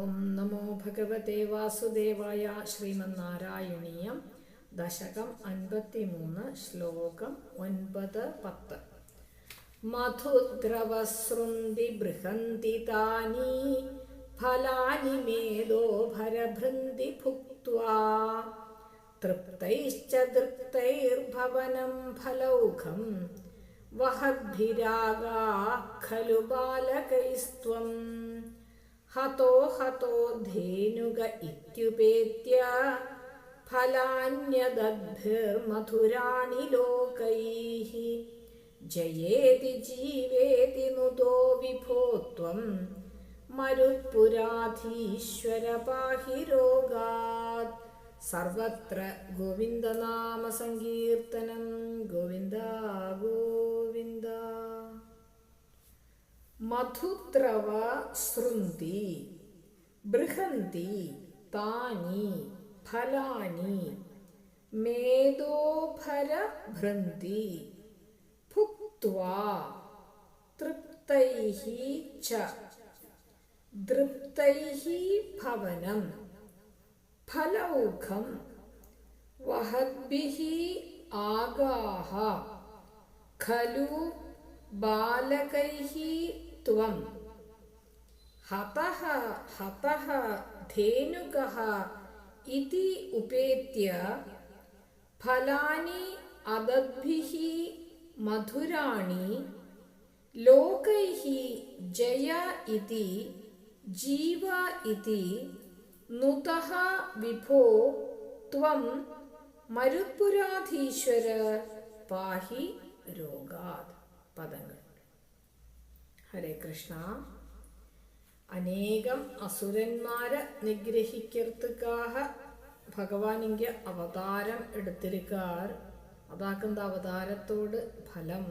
ഓം നമോ ഭഗവതേ വാസുദേവായ ശ്രീമന്നാരായണീയം. ദശകം അൻപത്തിമൂന്ന് ശ്ലോകം ഒൻപത് പത്ത്. മധുദ്രവസൃന്തി ബൃഹന്തി താനി ഫലാനി മേദോ ഭരഭൃന്തി ഭുക്വാ തൃപ്തൈശ്ച തൃപ്തൈർഭവനം ഫലൗഘം വഹദ്ഭിരാഗാ ഖലു ബാലകൈസ്ത്വം. ഹതോ ഹതോ ധേനുക ഇത്യുപേത്യ ഫലാന്യദദ്ഭിർമധുരാണി ലോകൈः ജയേതി ജീവേതി നുദോ വിഭോ ത്വം മരുത്പുരാധീശ്വര പാഹി രോഗാത് സർവത്ര ഗോവിന്ദനാമസങ്കീർത്തനം ഗോവിന്ദ ഗോവിന്ദ മധുദ്രവ സൃന്തി ബൃഹന്തി താനി ഫലാനി മേധോഭരഭൃന്തി ഭുക്വാ തൃപ്തൈഃ ച ദൃപ്തൈഃ ഭവനം ഫലൗഖം വഹദ്ഭിः ആഗാഹ ഖലു ബാലകൈഃ त्वं हतः हतः धेनुकः इति उपेत्य फलानि अदद्भिः मधुराणि लोकैः जय इति जीव इति नुतः विभो त्वं മരുത്പുരാധീശ്വര പാഹി രോഗാത് പദങ്ങൾ ഹരേ കൃഷ്ണ. അനേകം അസുരന്മാരെ നിഗ്രഹിക്കർത്തുക്കാഹ ഭഗവാൻ അവതാരം എടുത്തിരിക്കാർ. അതാക്കുന്ന അവതാരത്തോട് ഫലം?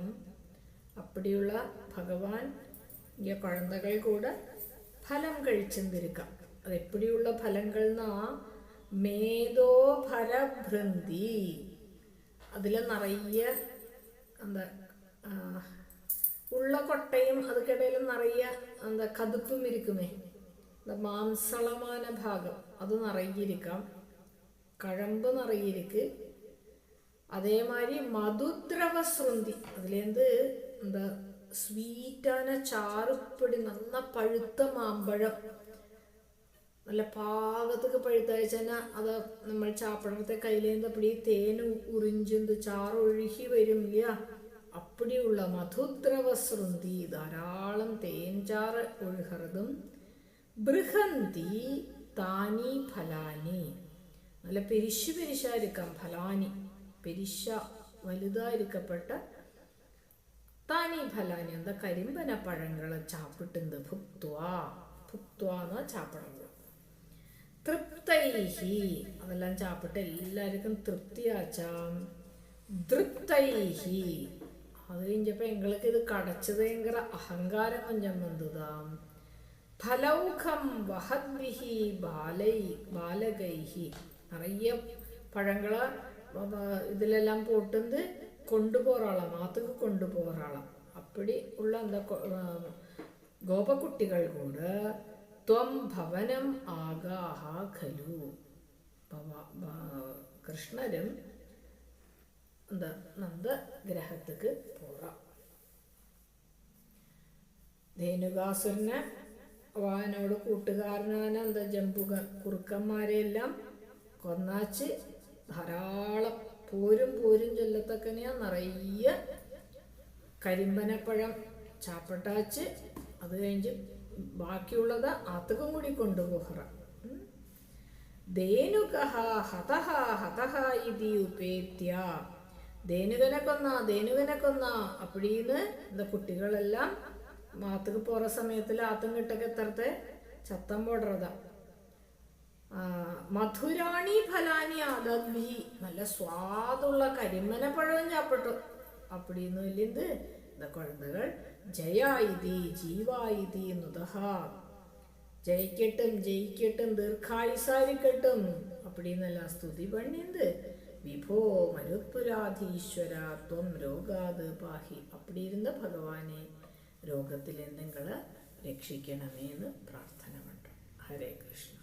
അപ്പടിയുള്ള ഭഗവാൻ ഇങ്ങ കുഴന്തകൾ കൂടെ ഫലം കഴിച്ചെന്തിരിക്കാം? അത് എപ്പടിയുള്ള ഫലങ്ങൾന്നാ മേധോഭരഭൃന്തി അതിൽ നിറയെ എന്താ ഉള്ള കൊട്ടയും അതുക്കിടയിൽ നിറയെ എന്താ കതുപ്പും ഇരിക്കുമേ. മാംസളமான ഭാഗം. അത് നിറയിരിക്കാം. കഴമ്പ് നിറയിരിക്ക്. അതേമാതിരി മധുദ്രവ സൃന്തി അതിലെന്ത് എന്താ സ്വീറ്റാന ചാറുപ്പൊടി നന്ന പഴുത്ത മാമ്പഴം. നല്ല പാകത്തൊക്കെ പഴുത്തയച്ചാൽ അത് നമ്മൾ ചാപ്പഴത്തെ കയ്യിലേന്തപ്പടി തേൻ ഉറിഞ്ചെന്ത് ചാറൊഴുകി വരില്ല അപ്പടിയുള്ള മധുദ്രവസൃന്തി ധാരാളം തേൻ ചാറ് ഒഴുകറതും ബൃഹന്തി താനി ഫലാനി. നല്ല പെരിശു പെരിശായിരിക്കാം ഫലാനി. പെരിശ വലുതായിരിക്കപ്പെട്ട താനി ഫലാനി. എന്താ? കരിമ്പന പഴങ്ങൾ ചാപ്പിട്ടുണ്ട് ഭുക്വാ ഭുക്വാന്ന് ചാപ്പഴങ്ങൾ തൃപ്തൈഹി. അതെല്ലാം ചാപ്പിട്ട് എല്ലാവർക്കും തൃപ്തിയാച്ചാം. തൃപ്തൈഹി അത് കഴിഞ്ഞപ്പോ എങ്ങൾക്ക് ഇത് കടച്ചത് ഭയങ്കര അഹങ്കാരം കൊഞ്ചം വന്നതാം ഫലൗഖം വഹദ്വിഹി ബാലൈ ബാലകൈഹി. നിറയെ പഴങ്ങൾ ഇതിലെല്ലാം പോട്ടുന്നത് കൊണ്ടുപോറാളാം മാത്തുക്ക് കൊണ്ടുപോറാളാം അപ്പടി ഉള്ള എന്താ ഗോപകുട്ടികൾ കൂട് ത്വം ഭവനം ആഗാഹ ഖലു. കൃഷ്ണരും എന്താ? നന്ദഗ്രഹത്തേക്ക് പോറാം ധേനുകാസുരനെ അവനോട് കൂട്ടുകാരനാണ് എന്താ ജമ്പുക കുറുക്കന്മാരെയെല്ലാം കൊന്നാച്ച് ധാരാളം പോരും പോരും ചൊല്ലത്തക്കനെയാ നിറയെ കരിമ്പനപ്പഴം ചാപ്പട്ടാച്ച് അത് കഴിഞ്ഞ് ബാക്കിയുള്ളത് ആത്തകം കൂടി കൊണ്ടുപോകറ. ധേനുക ഹതഹ ഹതഹ ഇതി ഉപേത്യ. ധേനുകനെ കൊന്ന ധേനുകനെ കൊന്ന അപ്പഴീന്ന് എന്താ കുട്ടികളെല്ലാം മാത്തക്ക് പോറ സമയത്തിൽ ആത്തങ്കിട്ടൊക്കെ എത്രത്തെ? ചത്തം പോടുറതാ. മധുരാണി ഫലാനി അതദ്ഭി നല്ല സ്വാദുള്ള കരിമന പഴവും ചാപ്പിട്ടു. അപ്പടിന്ന് വലിയത് എന്താ കുഴന്തകൾ? ജയായിതി ജീവായിതി നുതഹ ജയിക്കട്ടും ജയിക്കട്ടും ദീർഘായുസാരിക്കട്ടും. അപ്പടിന്നല്ല സ്തുതി പണിയുണ്ട് വിഭോ മരുത്പുരാധീശ്വര ത്വം രോഗാത് പാഹി. അപ്പടി இருந்த ഭഗവാനെ രോഗത്തിൽ എന്തെങ്കിലും രക്ഷിക്കണമേ എന്ന് പ്രാർത്ഥന പണ്ടു ഹരേ കൃഷ്ണ.